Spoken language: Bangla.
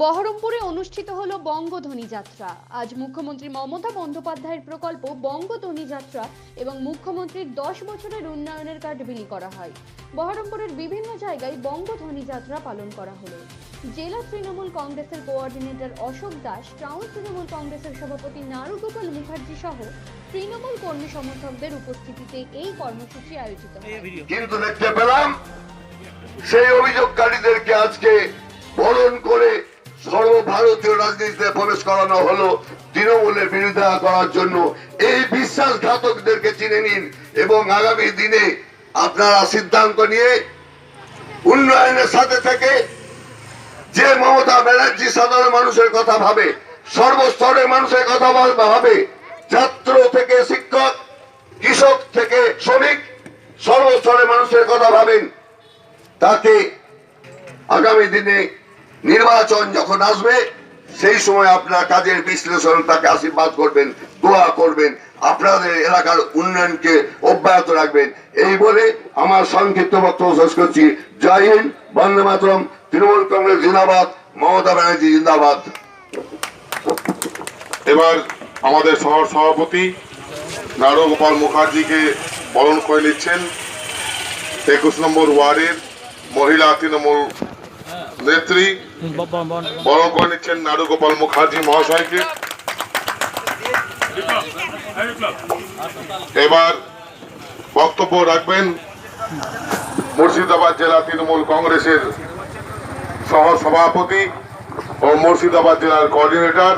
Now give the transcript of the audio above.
বহরমপুরে অনুষ্ঠিত হলো বঙ্গধ্বনি যাত্রা। আজ মুখ্যমন্ত্রী মমতা বন্দ্যোপাধ্যায়ের প্রকল্প বঙ্গধ্বনি যাত্রা এবং মুখ্যমন্ত্রীর দশ বছরের উন্নয়নের কার্ড বিলি করা হয়। বহরমপুরের বিভিন্ন জায়গায় বঙ্গধ্বনি যাত্রা পালন করা হলো। জেলা তৃণমূল কংগ্রেসের কোঅর্ডিনেটর অশোক দাস, টাউন তৃণমূল কংগ্রেসের সভাপতি নারুগোপাল মুখার্জি সহ তৃণমূল কর্মী সমর্থকদের উপস্থিতিতে এই কর্মসূচি আয়োজিত কিন্তু দেখতে পেলাম সেই অভিযোগকারীদেরকে আজকে বরণ করে সর্বভারতীয় রাজনীতিতে প্রবেশ করানো হলো তৃণমূলের বিরোধিতা করার জন্য। এই বিশ্বাসঘাতকদেরকে চিনে নিন এবং আগামী দিনে আপনারা সিদ্ধান্ত নিয়ে উন্নয়নের সাথে থেকে যে মমতা ব্যানার্জি সাধারণ মানুষের কথা ভাবে, সর্বস্তরের মানুষের কথা ভাবে, ছাত্র থেকে শিক্ষক, কৃষক থেকে শ্রমিক, সর্বস্তরের মানুষের কথা ভাবেন, তাকে আগামী দিনে নির্বাচন যখন আসবে, সেই সময় আপনার কাজের বিশ্লেষণ তাকে আশীর্বাদ করবেন, দোয়া করবেন, আপনাদের এলাকার উন্নয়নকে অব্যাহত রাখবেন। এই বলে আমার সংক্ষিপ্ত বক্তব্য শেষ করছি। জয় হিন্দ, বন্দে মাতরম, তৃণমূল কংগ্রেস জিন্দাবাদ, মমতা ব্যানার্জি জিন্দাবাদ। এবার আমাদের শহর সভাপতি নারগোপাল মুখার্জিকে বরণ করে নিচ্ছেন। একুশ নম্বর ওয়ার্ডের মহিলা তৃণমূল নেত্রী, বড় করে নিচ্ছেন নারুগোপাল মুখার্জি মহাশয়কে। এবার বক্তব্য রাখবেন মুর্শিদাবাদ জেলা তৃণমূল কংগ্রেসের সহ সভাপতি ও মুর্শিদাবাদ জেলার কোঅর্ডিনেটর